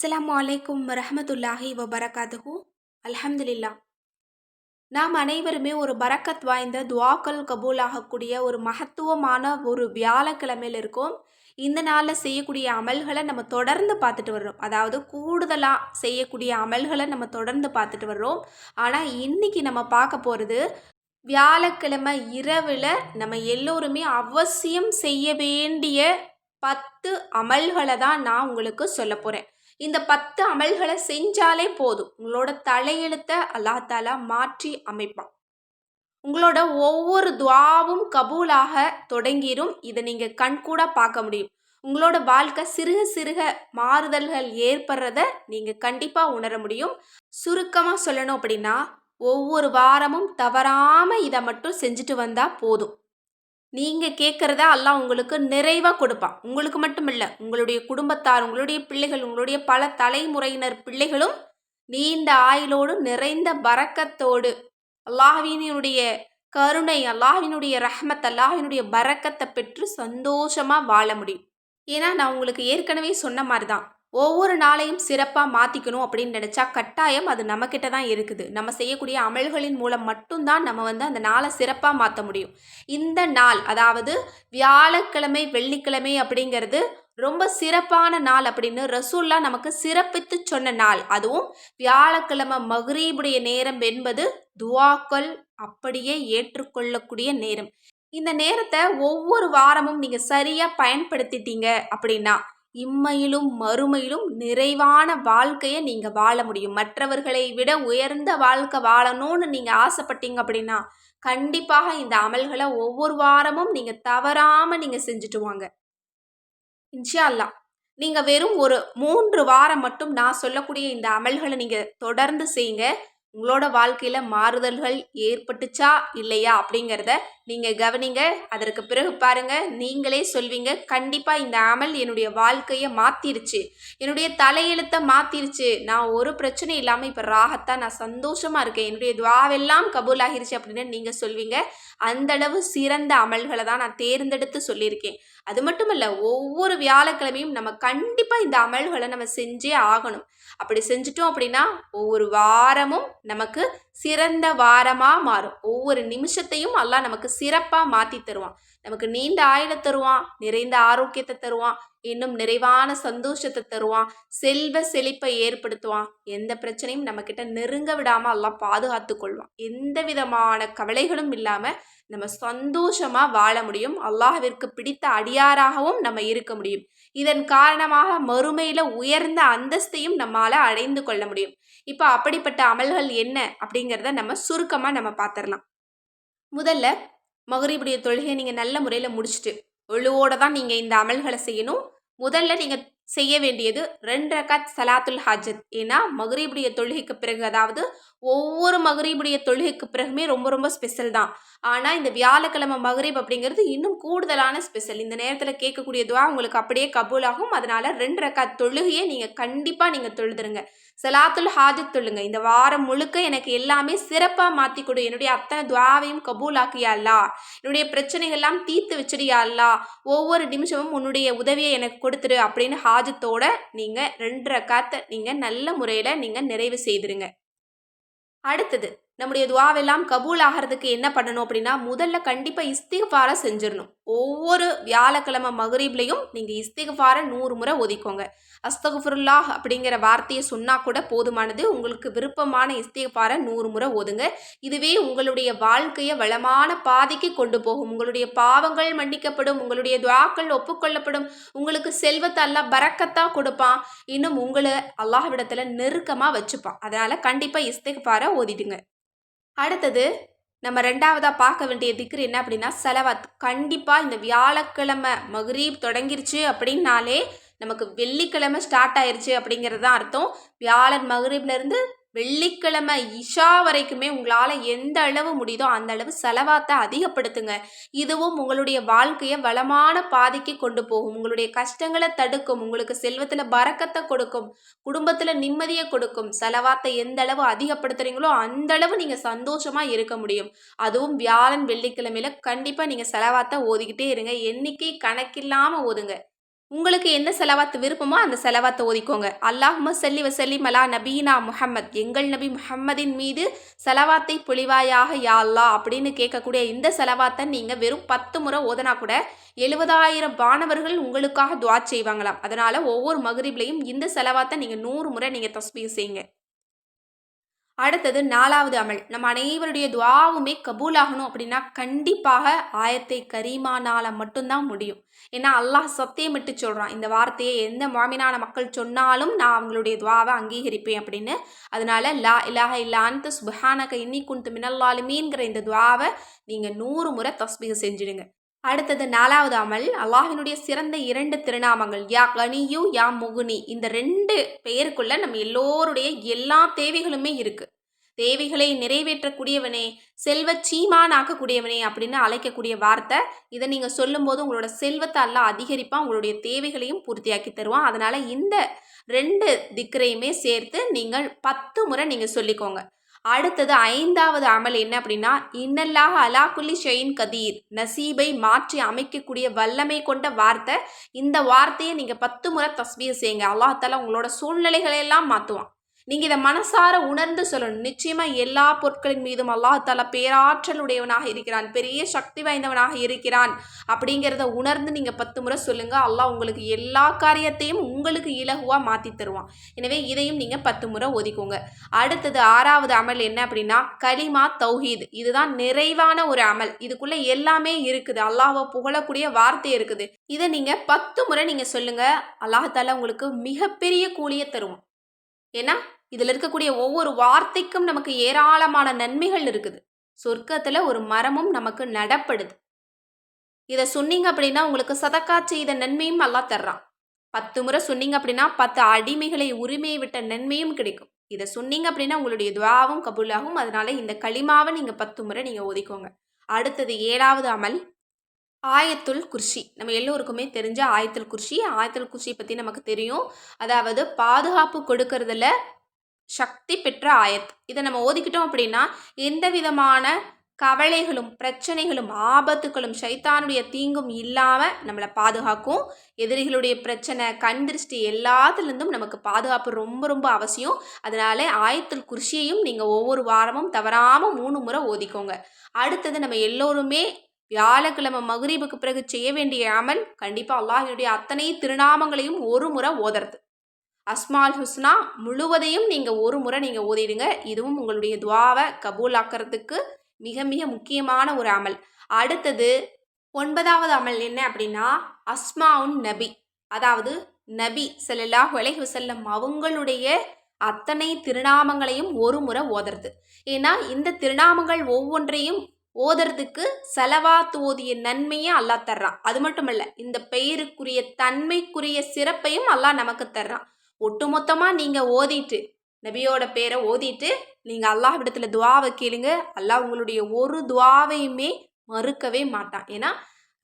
அஸ்ஸலாமு அலைக்கும் வரஹமத்துல்லாஹி வபரகாத்துஹு. அல்ஹம்துலில்லா நாம் அனைவருமே ஒரு பரக்கத் வாய்ந்த துவாக்கள் கபூலாகக்கூடிய ஒரு மகத்துவமான ஒரு வியாழக்கிழமையில் இருக்கோம். இந்த நாளில் செய்யக்கூடிய அமல்களை நம்ம தொடர்ந்து பார்த்துட்டு வர்றோம். அதாவது கூடுதலாக செய்யக்கூடிய அமல்களை நம்ம தொடர்ந்து பார்த்துட்டு வர்றோம். ஆனால் இன்னைக்கு நம்ம பார்க்க போகிறது வியாழக்கிழமை இரவில் நம்ம எல்லோருமே அவசியம் செய்ய வேண்டிய பத்து அமல்களை தான் நான் உங்களுக்கு சொல்ல போகிறேன் இந்த பத்து அமல்களை செஞ்சாலே போதும். உங்களோட தலையெழுத்தை அல்லாஹாலா மாற்றி அமைப்பான். உங்களோட ஒவ்வொரு துவாவும் கபூலாக தொடங்கிடும் இதை நீங்கள் கண்கூட பார்க்க முடியும். உங்களோட வாழ்க்கை சிறுக சிறுக மாறுதல்கள் ஏற்படுறத நீங்கள் கண்டிப்பாக உணர முடியும். சுருக்கமாக சொல்லணும் அப்படின்னா ஒவ்வொரு வாரமும் தவறாமல் இதை மட்டும் செஞ்சுட்டு வந்தால் போதும். நீங்கள் கேட்குறத எல்லாம் உங்களுக்கு நிறைவாக கொடுப்பான். உங்களுக்கு மட்டும் இல்லை உங்களுடைய குடும்பத்தார் உங்களுடைய பிள்ளைகள் உங்களுடைய பல தலைமுறையினர் பிள்ளைகளும் நீண்ட ஆயுளோடு நிறைந்த பறக்கத்தோடு அல்லாஹினுடைய கருணை அல்லாஹினுடைய ரஹ்மத் அல்லாஹினுடைய பறக்கத்தை பெற்று சந்தோஷமாக வாழ முடியும். ஏன்னா நான் உங்களுக்கு ஏற்கனவே சொன்ன மாதிரி தான் ஒவ்வொரு நாளையும் சிறப்பாக மாற்றிக்கணும் அப்படின்னு நினச்சா கட்டாயம் அது நம்மக்கிட்ட தான் இருக்குது. நம்ம செய்யக்கூடிய அமல்களின் மூலம் மட்டும்தான் நம்ம வந்து அந்த நாளை சிறப்பாக மாற்ற முடியும். இந்த நாள் அதாவது வியாழக்கிழமை வெள்ளிக்கிழமை அப்படிங்கிறது ரொம்ப சிறப்பான நாள் அப்படின்னு ரசூல்லா நமக்கு சிறப்பித்து சொன்ன நாள். அதுவும் வியாழக்கிழமை மகரீபுடைய நேரம் என்பது துவாக்கள் அப்படியே ஏற்றுக்கொள்ளக்கூடிய நேரம். இந்த நேரத்தை ஒவ்வொரு வாரமும் நீங்கள் சரியாக பயன்படுத்திட்டீங்க அப்படின்னா இம்மையிலும் மறுமையிலும் நிறைவான வாழ்க்கையை நீங்கள் வாழ முடியும். மற்றவர்களை விட உயர்ந்த வாழ்க்கை வாழணும்னு நீங்கள் ஆசைப்பட்டீங்க அப்படின்னா கண்டிப்பாக இந்த அமல்களை ஒவ்வொரு வாரமும் நீங்கள் தவறாமல் நீங்கள் செஞ்சுட்டு வாங்க. இன்ஷா அல்லா நீங்கள் வெறும் ஒரு மூன்று வாரம் மட்டும் நான் சொல்லக்கூடிய இந்த அமல்களை நீங்கள் தொடர்ந்து செய்யுங்க. உங்களோட வாழ்க்கையில் மாறுதல்கள் ஏற்பட்டுச்சா இல்லையா அப்படிங்கிறத நீங்கள் கவனிங்க. அதற்கு பிறகு பாருங்கள் நீங்களே சொல்வீங்க கண்டிப்பாக இந்த அமல் என்னுடைய வாழ்க்கையை மாற்றிருச்சு என்னுடைய தலையெழுத்தை மாற்றிருச்சு நான் ஒரு பிரச்சனை இல்லாமல் இப்போ ராகத்தான் நான் சந்தோஷமாக இருக்கேன். என்னுடைய துவாவெல்லாம் கபூல் ஆகிருச்சு அப்படின்னு நீங்கள் சொல்வீங்க. அந்தளவு சிறந்த அமல்களை தான் நான் தேர்ந்தெடுத்து சொல்லியிருக்கேன். அது மட்டும் இல்லை ஒவ்வொரு வியாழக்கிழமையும் நம்ம கண்டிப்பாக இந்த அமல்களை நம்ம செஞ்சே ஆகணும். அப்படி செஞ்சிட்டோம் அப்படின்னா ஒவ்வொரு வாரமும் நமக்கு சிறந்த வாரமாக மாறும். ஒவ்வொரு நிமிஷத்தையும் எல்லாம் நமக்கு சிறப்பாக மாற்றி தருவான். நமக்கு நீண்ட ஆயுள தருவான் நிறைந்த ஆரோக்கியத்தை தருவான் இன்னும் நிறைவான சந்தோஷத்தை தருவான் செல்வ செழிப்பை ஏற்படுத்துவான். எந்த பிரச்சனையும் நம்மக்கிட்ட நெருங்க விடாமல் எல்லாம் பாதுகாத்து கொள்வான். எந்த விதமான கவலைகளும் இல்லாமல் நம்ம சந்தோஷமாக வாழ முடியும். அல்லாஹிற்கு பிடித்த அடியாராகவும் நம்ம இருக்க முடியும். இதன் காரணமாக மறுமையில் உயர்ந்த அந்தஸ்தையும் நம்மால் அடைந்து கொள்ள முடியும். இப்போ அப்படிப்பட்ட அமல்கள் என்ன அப்படிங்கிறத நம்ம சுருக்கமாக நம்ம பார்த்துடலாம் முதல்ல மகரிபுடைய தொழுகையை நீங்கள் நல்ல முறையில் முடிச்சுட்டு ஒழுவோடு தான் நீங்கள் இந்த அமல்களை செய்யணும். முதல்ல நீங்கள் செய்ய வேண்டியது ரெண்டு ரக்காத் சலாத்துல் ஹாஜத் ஏன்னா மகரீபுடைய தொழுகைக்கு பிறகு அதாவது ஒவ்வொரு மகரீபுடைய தொழுகைக்கு பிறகுமே ரொம்ப ரொம்ப ஸ்பெஷல் தான். ஆனால் இந்த வியாழக்கிழமை மகரீப் அப்படிங்கிறது இன்னும் கூடுதலான ஸ்பெஷல் இந்த நேரத்தில் கேட்கக்கூடிய துவா உங்களுக்கு அப்படியே கபூலாகும். அதனால் ரெண்டு ரக்காத் தொழுகையை நீங்கள் கண்டிப்பாக நீங்கள் தொழுதுருங்க. சலாத்துல் ஹாஜத் தொழுங்க. இந்த வாரம் முழுக்க எனக்கு எல்லாமே சிறப்பாக மாற்றி கொடு. என்னுடைய அத்தனை துவாவையும் கபூலாக்கியா அல்லா என்னுடைய பிரச்சனைகள்லாம் தீர்த்து வச்சிடியா அல்லா ஒவ்வொரு நிமிஷமும் உன்னுடைய உதவியை எனக்கு கொடுத்துரு அப்படின்னு ஹாஜத்தோட நீங்கள் ரெண்டு ரக்காத்தை நீங்கள் நல்ல முறையில் நீங்கள் நிறைவு செய்திருங்க. அடுத்தது நம்முடைய துவாவெல்லாம் கபூல் ஆகிறதுக்கு என்ன பண்ணணும் அப்படின்னா முதல்ல கண்டிப்பாக இஸ்திகார செஞ்சிடணும். ஒவ்வொரு வியாழக்கிழமை மகரீப்லையும் நீங்கள் இஸ்திகார நூறு முறை ஒதிக்கோங்க. அஸ்தகுஃபுருல்லாஹ் அப்படிங்கிற வார்த்தையை சொன்னால் கூட போதுமானது. உங்களுக்கு விருப்பமான இஸ்திகார நூறு முறை ஒதுங்க. இதுவே உங்களுடைய வாழ்க்கையை வளமான பாதைக்கு கொண்டு போகும். உங்களுடைய பாவங்கள் மன்னிக்கப்படும். உங்களுடைய துவாக்கள் ஒப்புக்கொள்ளப்படும். உங்களுக்கு செல்வத்தை எல்லாம் பறக்கத்தான் கொடுப்பான். இன்னும் உங்களை அல்லாஹ்விடத்தில் நெருக்கமாக வச்சுப்பான். அதனால் கண்டிப்பாக இஸ்திகார ஓதிடுங்க அடுத்தது நம்ம ரெண்டாவதாக பார்க்க வேண்டிய திக்ரு என்ன அப்படின்னா செலவாத் கண்டிப்பாக இந்த வியாழக்கிழமை மகரீப் தொடங்கிருச்சு அப்படின்னாலே நமக்கு வெள்ளிக்கிழமை ஸ்டார்ட் ஆயிடுச்சு அப்படிங்கிறது தான் அர்த்தம். வியாழன் மகரீப்லேருந்து வெள்ளிக்கிழமை இஷா வரைக்குமே உங்களால் எந்த அளவு முடியுதோ அந்த அளவு செலவாத்தை அதிகப்படுத்துங்க. இதுவும் உங்களுடைய வாழ்க்கையை வளமான பாதைக்கு கொண்டு போகும். உங்களுடைய கஷ்டங்களை தடுக்கும். உங்களுக்கு செல்வத்தில் பறக்கத்தை கொடுக்கும். குடும்பத்தில் நிம்மதியை கொடுக்கும். செலவாத்தை எந்த அளவு அதிகப்படுத்துறீங்களோ அந்த அளவு நீங்கள் சந்தோஷமாக இருக்க முடியும். அதுவும் வியாழன் வெள்ளிக்கிழமையில கண்டிப்பாக நீங்கள் செலவாத்தை ஓதிக்கிட்டே இருங்க. எண்ணிக்கை கணக்கில்லாமல் ஓதுங்க. உங்களுக்கு என்ன செலவாத்து விருப்பமோ அந்த செலவாத்தை ஓதிக்கோங்க அல்லாஹும செல்லி வசல்லிம் அலா நபீனா முஹம்மத். எங்கள் நபி முஹம்மதின் மீது செலவாத்தை பொழிவாயாக யாழ்லா அப்படின்னு கேட்கக்கூடிய இந்த செலவாத்தை நீங்கள் வெறும் பத்து முறை ஓதனா கூட எழுபதாயிரம் பாணவர்கள் உங்களுக்காக துவா செய்வாங்களாம். அதனால் ஒவ்வொரு மகரிப்லையும் இந்த செலவாத்தை நீங்கள் நூறு முறை நீங்கள் தஸ்பீர் செய்யுங்க. அடுத்தது நாலாவது அமல். நம்ம அனைவருடைய துவாவுமே கபூலாகணும் அப்படின்னா கண்டிப்பாக ஆயத்தை கரீமானால மட்டும்தான் முடியும். ஏன்னா அல்லாஹ் சத்தியமிட்டு சொல்கிறான் இந்த வார்த்தையை எந்த மாமினான மக்கள் சொன்னாலும் நான் அவங்களுடைய துவாவை அங்கீகரிப்பேன் அப்படின்னு. அதனால லா இலாக இல்லா சுபஹானக இன்னி குந்து மினல்லாலுமீன்கிற இந்த துவாவை நீங்கள் நூறு முறை தஸ்பீக செஞ்சிடுங்க. அடுத்தது நாலாவது அமல் அல்லாஹினுடைய சிறந்த இரண்டு திருநாமங்கள் யா கனியு யா முகுனி. இந்த ரெண்டு பெயருக்குள்ள நம்ம எல்லோருடைய எல்லா தேவைகளுமே இருக்கு. தேவைகளை நிறைவேற்றக்கூடியவனே செல்வ சீமான் ஆக்கக்கூடியவனே அப்படின்னு அழைக்கக்கூடிய வார்த்தை. இதை நீங்கள் சொல்லும்போது உங்களோட செல்வத்தை எல்லாம் அதிகரிப்பான் உங்களுடைய தேவைகளையும் பூர்த்தியாக்கி தருவான். அதனால் இந்த ரெண்டு திக்கரையுமே சேர்த்து நீங்கள் பத்து முறை நீங்கள் சொல்லிக்கோங்க. அடுத்தது ஐந்தாவது அமல் என்ன அப்படின்னா இன்னல்லாக அலாக்குல்லி ஷெயின் கதீர். நசீபை மாற்றி அமைக்கக்கூடிய வல்லமை கொண்ட வார்த்தை. இந்த வார்த்தையை நீங்கள் பத்து முறை தஸ்மீர் செய்யுங்க. அல்லாஹால உங்களோட சூழ்நிலைகளை எல்லாம் மாற்றுவான் நீங்கள் இதை மனசார உணர்ந்து சொல்லணும். நிச்சயமாக எல்லா பொருட்களின் மீதும் அல்லாஹால பேராற்றல் உடையவனாக இருக்கிறான். பெரிய சக்தி வாய்ந்தவனாக இருக்கிறான். அப்படிங்கிறத உணர்ந்து நீங்கள் பத்து முறை சொல்லுங்கள் அல்லாஹ் உங்களுக்கு எல்லா காரியத்தையும் உங்களுக்கு இலகுவாக மாற்றி தருவான். எனவே இதையும் நீங்கள் பத்து முறை ஒதுக்குங்க. அடுத்தது ஆறாவது அமல் என்ன அப்படின்னா கலிமா தௌஹீத். இதுதான் நிறைவான ஒரு அமல். இதுக்குள்ளே எல்லாமே இருக்குது. அல்லாஹை புகழக்கூடிய வார்த்தை இருக்குது. இதை நீங்கள் பத்து முறை நீங்கள் சொல்லுங்கள் அல்லாஹால உங்களுக்கு மிகப்பெரிய கூலியை தருவோம் ஏன்னா இதில் இருக்கக்கூடிய ஒவ்வொரு வார்த்தைக்கும் நமக்கு ஏராளமான நன்மைகள் இருக்குது. சொர்க்கத்தில் ஒரு மரமும் நமக்கு நடப்படுது. இதை சொன்னீங்க அப்படின்னா உங்களுக்கு சதக்கா செய்த நன்மையும் நல்லா தர்றான். பத்து முறை சொன்னீங்க அப்படின்னா பத்து அடிமைகளை உரிமையை விட்ட நன்மையும் கிடைக்கும். இதை சொன்னீங்க அப்படின்னா உங்களுடைய துவாவும் கபூலாகும். அதனால இந்த களிமாவை நீங்கள் பத்து முறை நீங்கள் ஒதுக்கோங்க அடுத்தது ஏழாவது அமல். ஆயத்துல் குர்ஷி. நம்ம எல்லோருக்குமே தெரிஞ்ச ஆயத்துல் குர்ஷி. ஆயத்துல் குர்ஷி பற்றி நமக்கு தெரியும். அதாவது பாதுகாப்பு கொடுக்கறதுல சக்தி பெற்ற ஆயத். இதை நம்ம ஓதிக்கிட்டோம் அப்படின்னா எந்த விதமான கவலைகளும் பிரச்சனைகளும் ஆபத்துகளும் சைத்தானுடைய தீங்கும் இல்லாமல் நம்மளை பாதுகாக்கும். எதிரிகளுடைய பிரச்சனை கண் திருஷ்டி எல்லாத்துலேருந்தும் நமக்கு பாதுகாப்பு ரொம்ப ரொம்ப அவசியம். அதனால ஆயத்தில் குர்ஷியையும் நீங்கள் ஒவ்வொரு வாரமும் தவறாமல் மூணு முறை ஓதிக்கோங்க. அடுத்தது நம்ம எல்லோருமே வியாழக்கிழமை மகரீபுக்கு பிறகு செய்ய வேண்டிய அமல் கண்டிப்பாக அல்லாஹினுடைய அத்தனை திருநாமங்களையும் ஒரு முறை ஓதுறது. அஸ்மால் ஹுஸ்னா முழுவதையும் நீங்கள் ஒரு முறை நீங்கள் ஓதிடுங்க. இதுவும் உங்களுடைய துவாவை கபூல் ஆக்கிறதுக்கு மிக மிக முக்கியமான ஒரு அமல். அடுத்தது ஒன்பதாவது அமல் என்ன அப்படின்னா அஸ்மாவுன் நபி. அதாவது நபி செல்லல்லாஹ் வலைஹு செல்லம் அவங்களுடைய அத்தனை திருநாமங்களையும் ஒரு முறை ஓதுறது. ஏன்னா இந்த திருநாமங்கள் ஒவ்வொன்றையும் ஓதுறதுக்கு செலவாத்து ஓதிய நன்மையை அல்லாஹ் தர்றான். அது மட்டுமல்ல இந்த பெயருக்குரிய தன்மைக்குரிய சிறப்பையும் அல்லாஹ் நமக்கு தர்றான். ஒட்டுமொத்தமாக நீங்கள் ஓதிட்டு நபியோட பேரை ஓதிட்டு நீங்கள் அல்லாஹ் இடத்துல துவாவை கேளுங்க. அல்லாஹ் உங்களுடைய ஒரு துவாவையுமே மறுக்கவே மாட்டான். ஏன்னா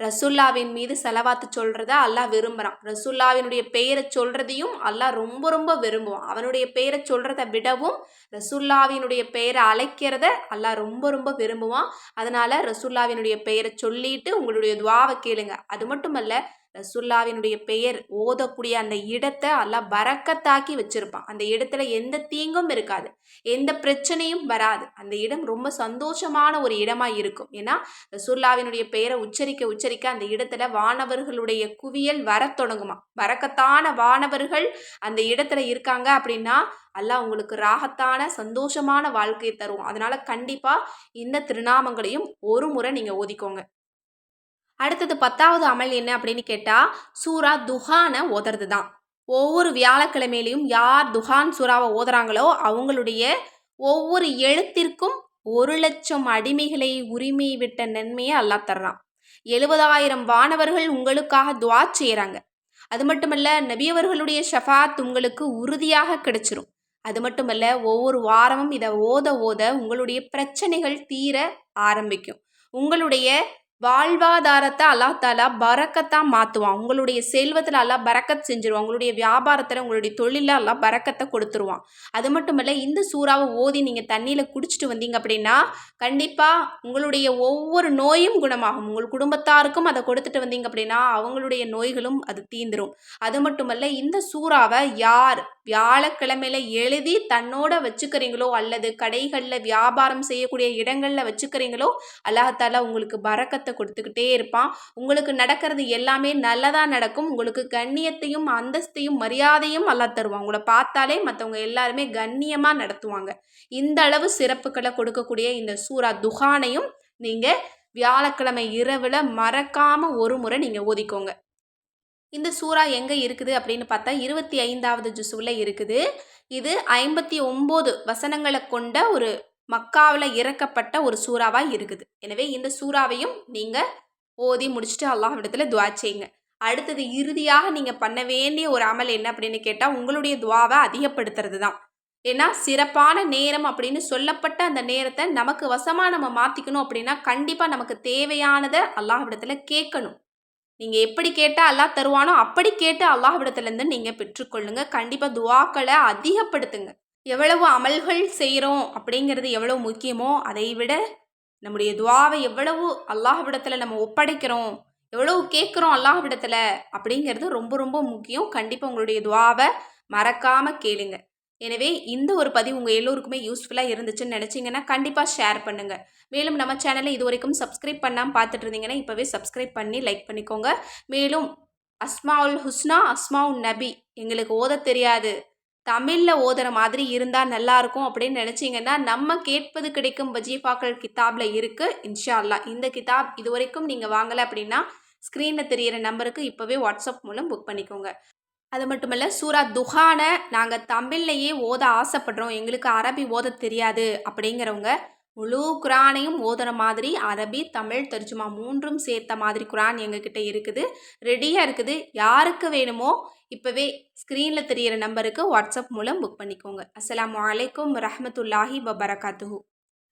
ரசுல்லாவின் மீது செலவாத்து சொல்கிறத அல்லாஹ் விரும்புகிறான் ரசுல்லாவினுடைய பெயரை சொல்கிறதையும் அல்லாஹ் ரொம்ப ரொம்ப விரும்புவான். அவனுடைய பெயரை சொல்கிறத விடவும் ரசுல்லாவினுடைய பெயரை அழைக்கிறத அல்லாஹ் ரொம்ப ரொம்ப விரும்புவான். அதனால் ரசுல்லாவினுடைய பெயரை சொல்லிட்டு உங்களுடைய துவாவை கேளுங்க. அது மட்டுமல்ல ரசுல்லாவினுடைய பெயர் ஓதக்கூடிய அந்த இடத்தை எல்லாம் பறக்கத்தாக்கி வச்சிருப்பான். அந்த இடத்துல எந்த தீங்கும் இருக்காது. எந்த பிரச்சனையும் வராது. அந்த இடம் ரொம்ப சந்தோஷமான ஒரு இடமா இருக்கும். ஏன்னா ரசுல்லாவினுடைய பெயரை உச்சரிக்க உச்சரிக்க அந்த இடத்துல வானவர்களுடைய குவியல் வர தொடங்குமா வரக்கத்தான வானவர்கள் அந்த இடத்துல இருக்காங்க அப்படின்னா அல்லாஹ் உங்களுக்கு ராகத்தான சந்தோஷமான வாழ்க்கையை தரும் அதனால கண்டிப்பா இந்த திருநாமங்களையும் ஒரு முறை நீங்க ஓதிக்கோங்க. அடுத்தது பத்தாவது அமல் என்ன அப்படின்னு கேட்டால் சூரா துஹானை ஓதுறது தான் ஒவ்வொரு வியாழக்கிழமையிலையும் யார் துஹான் சூறாவை ஓதுறாங்களோ அவங்களுடைய ஒவ்வொரு எழுத்திற்கும் ஒரு லட்சம் அடிமைகளை உரிமை விட்ட நன்மையை அல்லா தர்றான். எழுபதாயிரம் வானவர்கள் உங்களுக்காக துவா செய்கிறாங்க அது மட்டுமல்ல நபியவர்களுடைய ஷஃபாத் உங்களுக்கு உறுதியாக கிடைச்சிரும். அது மட்டுமல்ல ஒவ்வொரு வாரமும் இதை ஓத ஓத உங்களுடைய பிரச்சனைகள் தீர ஆரம்பிக்கும். உங்களுடைய வாழ்வாதாரத்தை அல்லாஹ் தாலா மாற்றுவான் உங்களுடைய செல்வத்தில் அல்லாஹ் பறக்கத் செஞ்சிருவான். உங்களுடைய வியாபாரத்தில் உங்களுடைய தொழிலில் எல்லாம் பறக்கத்தை கொடுத்துருவான். அது மட்டும் இல்லை இந்த சூறாவை ஓதி நீங்கள் தண்ணியில் குடிச்சிட்டு வந்தீங்க அப்படின்னா கண்டிப்பாக உங்களுடைய ஒவ்வொரு நோயும் குணமாகும். உங்கள் குடும்பத்தாருக்கும் அதை கொடுத்துட்டு வந்தீங்க அப்படின்னா அவங்களுடைய நோய்களும் அது தீந்துரும். அது மட்டுமல்ல இந்த சூறாவை யார் வியாழக்கிழமையில எழுதி தன்னோட வச்சுக்கிறீங்களோ அல்லது கடைகளில் வியாபாரம் செய்யக்கூடிய இடங்களில் வச்சுக்கிறீங்களோ அல்லாஹால உங்களுக்கு பறக்கத்தை கொடுத்துக்கிட்டே இருப்பான். உங்களுக்கு நடக்கிறது எல்லாமே நல்லதாக நடக்கும். உங்களுக்கு கண்ணியத்தையும் அந்தஸ்தையும் மரியாதையும் அல்லா தருவான். உங்களை பார்த்தாலே மற்றவங்க எல்லாருமே கண்ணியமாக நடத்துவாங்க. இந்த அளவு சிறப்புகளை கொடுக்கக்கூடிய இந்த சூறா துகானையும் நீங்கள் வியாழக்கிழமை இரவில் மறக்காமல் ஒரு முறை நீங்கள் ஓதிக்கோங்க. இந்த சூறா எங்கே இருக்குது அப்படின்னு பார்த்தா இருபத்தி ஐந்தாவது ஜுசுவில் இருக்குது. இது ஐம்பத்தி ஒம்பது வசனங்களை கொண்ட ஒரு மக்காவில் இறக்கப்பட்ட ஒரு சூறாவாக இருக்குது. எனவே இந்த சூறாவையும் நீங்கள் ஓதி முடிச்சுட்டு அல்லாஹ்விடத்தில் துவா செய்யுங்க. அடுத்தது இறுதியாக நீங்கள் பண்ண வேண்டிய ஒரு அமல் என்ன அப்படின்னு கேட்டால் உங்களுடைய துவாவை அதிகப்படுத்துறது தான். ஏன்னா சிறப்பான நேரம் அப்படின்னு சொல்லப்பட்ட அந்த நேரத்தை நமக்கு வசமாக நம்ம மாற்றிக்கணும் அப்படின்னா கண்டிப்பாக நமக்கு தேவையானதை அல்லாஹ்விடத்தில் கேட்கணும். நீங்கள் எப்படி கேட்டால் அல்லாஹ் தருவானோ அப்படி கேட்டு அல்லாஹ்விடத்துலேருந்து நீங்கள் பெற்றுக்கொள்ளுங்க. கண்டிப்பாக துவாக்களை அதிகப்படுத்துங்க. எவ்வளவு அமல்கள் செய்கிறோம் அப்படிங்கிறது எவ்வளவு முக்கியமோ அதை விட நம்முடைய துவாவை எவ்வளவு அல்லாஹ்விடத்தில் நம்ம ஒப்படைக்கிறோம் எவ்வளவு கேட்குறோம் அல்லாஹ்விடத்தில் அப்படிங்கிறது ரொம்ப ரொம்ப முக்கியம். கண்டிப்பாக உங்களுடைய துவாவை மறக்காமல் கேளுங்க. எனவே இந்த ஒரு பதிவு உங்கள் எல்லோருக்குமே யூஸ்ஃபுல்லாக இருந்துச்சுன்னு நினச்சிங்கன்னா கண்டிப்பாக ஷேர் பண்ணுங்கள் மேலும் நம்ம சேனலை இது வரைக்கும் சப்ஸ்கிரைப் பண்ணாமல் பார்த்துட்டு இருந்தீங்கன்னா இப்போவே சப்ஸ்கிரைப் பண்ணி லைக் பண்ணிக்கோங்க. மேலும் அஸ்மாவுல் ஹுஸ்னா அஸ்மாவுல் நபி எங்களுக்கு ஓத தெரியாது. தமிழில் ஓதுற மாதிரி இருந்தால் நல்லாயிருக்கும் அப்படின்னு நினச்சிங்கன்னா நம்ம கேட்பது கிடைக்கும் வஜீஃபாக்கள் கித்தாபில் இருக்குது இன்ஷால்லா இந்த கிதாப் இது வரைக்கும் நீங்கள் வாங்கலை அப்படின்னா ஸ்க்ரீனில் தெரியிற நம்பருக்கு இப்போவே வாட்ஸ்அப் மூலம் புக் பண்ணிக்கோங்க. அது மட்டும் இல்லை சூரா துஹானை நாங்கள் தமிழ்லையே ஓத ஆசைப்படுறோம். எங்களுக்கு அரபி ஓத தெரியாது அப்படிங்கிறவங்க முழு குரானையும் ஓதுற மாதிரி அரபி தமிழ் தர்ஜுமா மூன்றும் சேர்த்த மாதிரி குரான் எங்ககிட்ட இருக்குது. ரெடியாக இருக்குது. யாருக்கு வேணுமோ இப்போவே ஸ்க்ரீனில் தெரிகிற நம்பருக்கு வாட்ஸ்அப் மூலம் புக் பண்ணிக்கோங்க. அஸ்லாம் வலைக்கம் ரஹமத்துல்லாஹி வபரகாத்துஹூ.